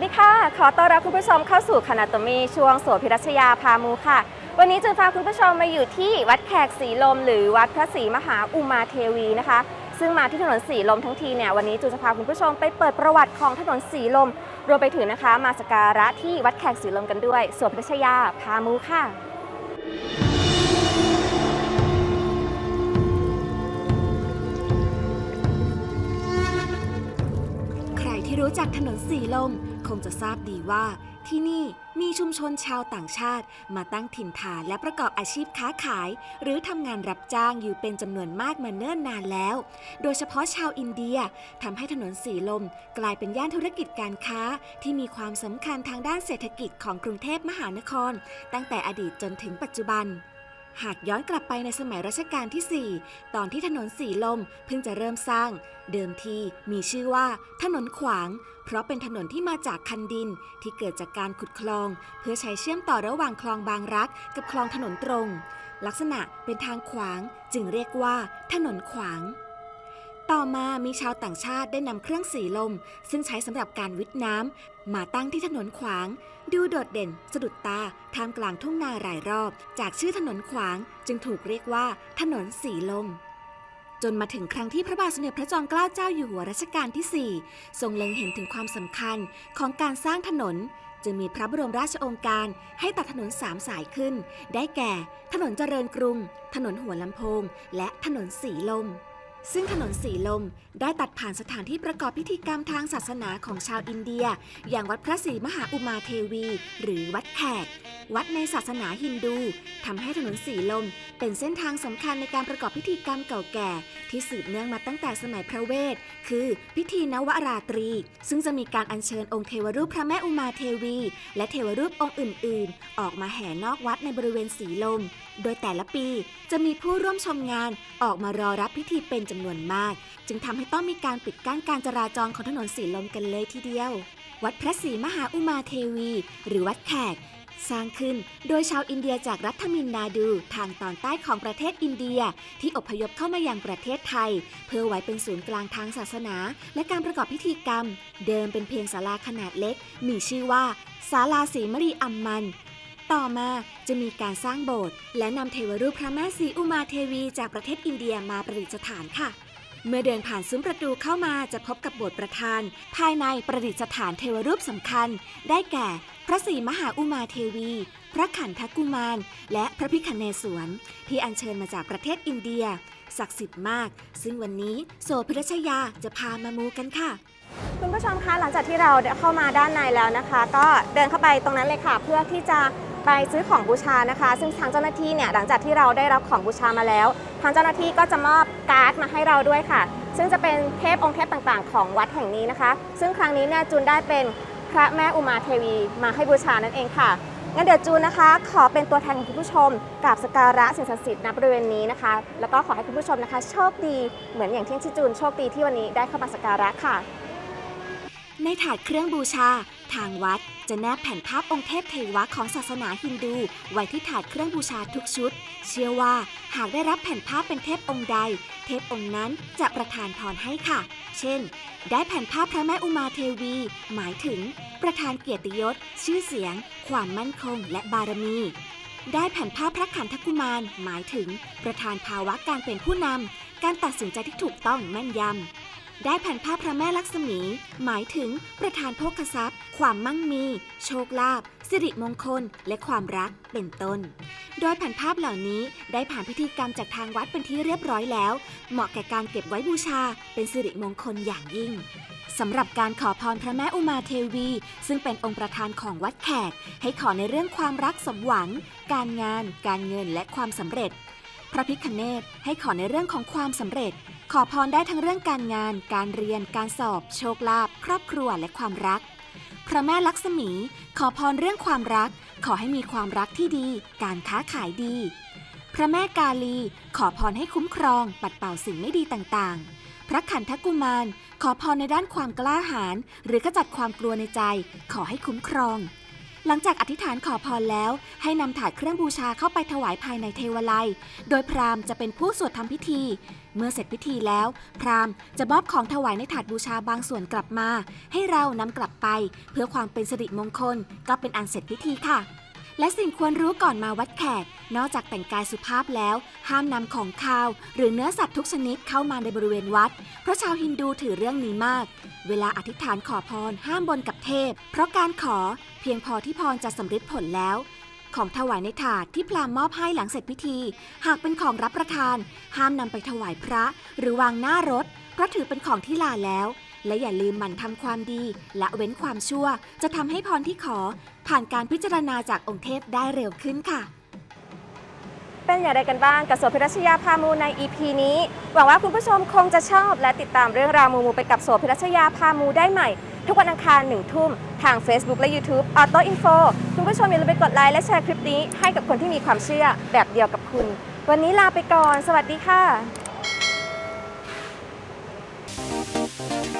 วัสดีค่ะ ขอต้อนรับคุณผู้ชมเข้าสู่คณะตมีช่วงสวนพิรัชยาพามูค่ะ วันนี้จะพาคุณผู้ชมมาอยู่ที่วัดแขกสีลม หรือวัดพระศรีมหาอุมาเทวีนะคะ ซึ่งมาที่ถนนสีลมทั้งทีเนี่ยวันนี้จูจะพาคุณผู้ชมไปเปิดประวัติของถนนสีลม รวมไปถึงนะคะ มาสการะที่วัดแขกสีลมกันด้วยสวนพิรัชยาพามูค่ะใครที่รู้จักถนนสีลม คงจะทราบดีว่า ที่นี่มีชุมชนชาวต่างชาติ มาตั้งถิ่นฐานและประกอบอาชีพค้าขาย หรือทำงานรับจ้างอยู่เป็นจำนวนมากมาเนิ่นนานแล้ว โดยเฉพาะชาวอินเดียทำให้ถนนสีลม กลายเป็นย่านธุรกิจการค้า ที่มีความสำคัญทางด้านเศรษฐกิจของกรุงเทพมหานคร ตั้งแต่อดีตจนถึงปัจจุบัน หากย้อนกลับไปในสมัยรัชกาลที่ 4 ตอนที่ถนนสีลมเพิ่งจะเริ่มสร้าง เดิมทีมีชื่อว่าถนนขวาง เพราะเป็นถนนที่มาจากคันดินที่เกิดจากการขุดคลอง เพื่อใช้เชื่อมต่อระหว่างคลองบางรัก กับคลองถนนตรง ลักษณะเป็นทางขวางจึงเรียกว่าถนนขวาง ต่อมามีชาวต่างชาติได้นำเครื่องสีลม ซึ่งใช้สำหรับการวิทน้ำมาตั้งที่ถนนขวาง ดูโดดเด่น สะดุดตาท่ามกลางทุ่งนารายรอบ จากชื่อถนนขวางจึงถูกเรียกว่าถนนสีลม จนมาถึงครั้งที่พระบาทสมเด็จพระจอมเกล้าเจ้าอยู่หัวรัชกาลที่ 4 ทรงเล็งเห็นถึงความสำคัญของการสร้างถนน จึงมีพระบรมราชโองการให้ตัดถนนสามสายขึ้น ได้แก่ ถนนเจริญกรุง ถนนหัวลำโพง และถนนสีลม ซึ่งถนนสีลมได้ตัดผ่านสถานที่ประกอบพิธีกรรมทางศาสนาของชาวอินเดีย อย่างวัดพระศรีมหาอุมาเทวี หรือวัดแขก วัดในศาสนาฮินดูทำให้ถนนสีลม เป็นเส้นทางสำคัญในการประกอบพิธีกรรมเก่าแก่ ที่สืบเนื่องมาตั้งแต่สมัยพระเวท คือพิธีนวราตรี ซึ่งจะมีการอัญเชิญองค์เทวรูปพระแม่อุมาเทวี และเทวรูปองค์อื่น ๆ ออกมาแห่นอกวัดในบริเวณสีลม โดยแต่ละปีจะมีผู้ร่วมชมงานออกมารอรับพิธีเป็นจำนวนมาก จึงทำให้ต้องมีการปิดกั้นการจราจรของถนนสีลมกันเลยทีเดียว วัดพระศรีมหาอุมาเทวี หรือวัดแขก สร้างขึ้นโดยชาวอินเดียจากรัฐมินนาดูทางตอนใต้ของประเทศอินเดีย ที่อพยพเข้ามายังประเทศไทย เพื่อไว้เป็นศูนย์กลางทางศาสนา และการประกอบพิธีกรรม เดิมเป็นเพียงศาลาขนาดเล็ก มีชื่อว่าศาลาศรีมรีอัมมัน ต่อมาจะมีการสร้างโบสถ์และนำเทวรูปพระแม่ศรีอุมาเทวีจากประเทศอินเดียมาประดิษฐานค่ะเมื่อเดินผ่านซุ้มประตูเข้ามาจะพบกับโบสถ์ประธาน ภายในประดิษฐานเทวรูปสำคัญ ได้แก่ พระศรีมหาอุมาเทวี พระขันธกุมาร และพระพิคเนศวรที่อัญเชิญมาจากประเทศอินเดีย ศักดิ์สิทธิ์มาก ซึ่งวันนี้โสพิรชยาจะพามามูกันค่ะ คุณผู้ชมคะหลังจากที่เราเข้ามาด้านในแล้วนะคะ ก็เดินเข้าไปตรงนั้นเลยค่ะ เพื่อที่จะไปซื้อของบูชานะคะ ซึ่งทางเจ้าหน้าที่เนี่ยหลังจากที่เราได้รับของบูชามาแล้ว ทางเจ้าหน้าที่ก็จะมอบการ์ดมาให้เราด้วยค่ะ ซึ่งจะเป็นเทพองค์เทพต่างๆ ของวัดแห่งนี้นะคะ ซึ่งครั้งนี้เนี่ยจูนได้เป็น พระแม่อุมาเทวีมาให้บูชานั่นเองค่ะงั้นเดี๋ยวจูนนะคะ ขอเป็นตัวแทนของคุณผู้ชมกราบสกการะสิ่งศักดิ์สิทธิ์ณบริเวณนี้นะคะ แล้วก็ขอให้คุณผู้ชมนะคะ โชคดีเหมือนอย่างที่ที่จูนโชคดีที่วันนี้ได้เข้ามาสกการะค่ะ ในถาดเครื่องบูชา ทางวัดจะแนบแผ่นภาพองค์เทพเทวะของศาสนาฮินดู ไว้ที่ถาดเครื่องบูชาทุกชุด เชื่อว่าหากได้รับแผ่นภาพเป็นเทพองค์ใด เทพองค์นั้นจะประทานพรให้ค่ะ เช่น ได้แผ่นภาพพระแม่อุมาเทวี หมายถึง ประธานเกียรติยศ ชื่อเสียง ความมั่นคง และบารมี ได้แผ่นภาพพระขันธกุมาร หมายถึง ประธานภาวะการเป็นผู้นำการตัดสินใจที่ถูกต้องแม่นยำ ได้แผ่นภาพพระแม่ลักษมี หมายถึงประธานโภคทรัพย์ ความมั่งมี โชคลาภสิริมงคล และความรักเป็นต้น โดยแผ่นภาพเหล่านี้ได้ผ่านพิธีกรรมจากทางวัดเป็นที่เรียบร้อยแล้ว เหมาะแก่การเก็บไว้บูชา เป็นสิริมงคลอย่างยิ่งสำหรับการขอพรพระแม่อุมาเทวี ซึ่งเป็นองค์ประธานของวัดแขก ให้ขอในเรื่องความรักสมหวัง การงาน การเงินและความสำเร็จ พระพิคเนตให้ขอในเรื่องของความสำเร็จ ขอพรได้ทั้งเรื่องการงาน การเรียน การสอบ โชคลาภ ครอบครัว และความรัก พระแม่ลักษมี ขอพรเรื่องความรัก ขอให้มีความรักที่ดี การค้าขายดี พระแม่กาลี ขอพรให้คุ้มครอง ปัดเป่าสิ่งไม่ดีต่างๆ พระขันธกุมาร ขอพรในด้านความกล้าหาญ หรือขจัดความกลัวในใจ ขอให้คุ้มครอง หลังจากอธิษฐานขอพรแล้ว ให้นำถาดเครื่องบูชาเข้าไปถวายภายในเทวไลัยโดยพราหมณ์จะเป็นผู้สวดทำพิธี เมื่อเสร็จพิธีแล้ว พราหมณ์จะมอบของถวายในถาดบูชาบางส่วนกลับมา ให้เรานำกลับไป เพื่อความเป็นสิริมงคลก็เป็นอันเสร็จพิธีค่ะ และสิ่งควรรู้ก่อนมาวัดแขก นอกจากแต่งกายสุภาพแล้ว ห้ามนำของคาว หรือเนื้อสัตว์ทุกชนิดเข้ามาในบริเวณวัด เพราะชาวฮินดูถือเรื่องนี้มาก เวลาอธิษฐานขอพรห้ามบนกับเทพ เพราะการขอเพียงพอที่พรจะสำเร็จผลแล้ว ของถวายในถาดที่พราหมณ์มอบให้หลังเสร็จพิธี หากเป็นของรับประทาน ห้ามนำไปถวายพระ หรือวางหน้ารถเพราะถือเป็นของที่ลาแล้ว และอย่าลืมหมั่นทำความดีและเว้นความชั่ว จะทำให้พรที่ขอ ผ่านการพิจารณาจากองค์เทพได้เร็วขึ้นค่ะ เป็นอย่างไรกันบ้างกับโสภิรัชยาพามูใน EP นี้ หวังว่าคุณผู้ชมคงจะชอบ และติดตามเรื่องราวมูมูไปกับโสภิรัชยาพามูได้ใหม่ ทุกวันอังคารหนึ่งทุ่มทาง Facebook และ YouTube Auto Info คุณผู้ชมอย่าลืมไปกดไลค์และแชร์คลิปนี้ให้กับคนที่มีความเชื่อแบบเดียวกับคุณ วันนี้ลาไปก่อน สวัสดีค่ะ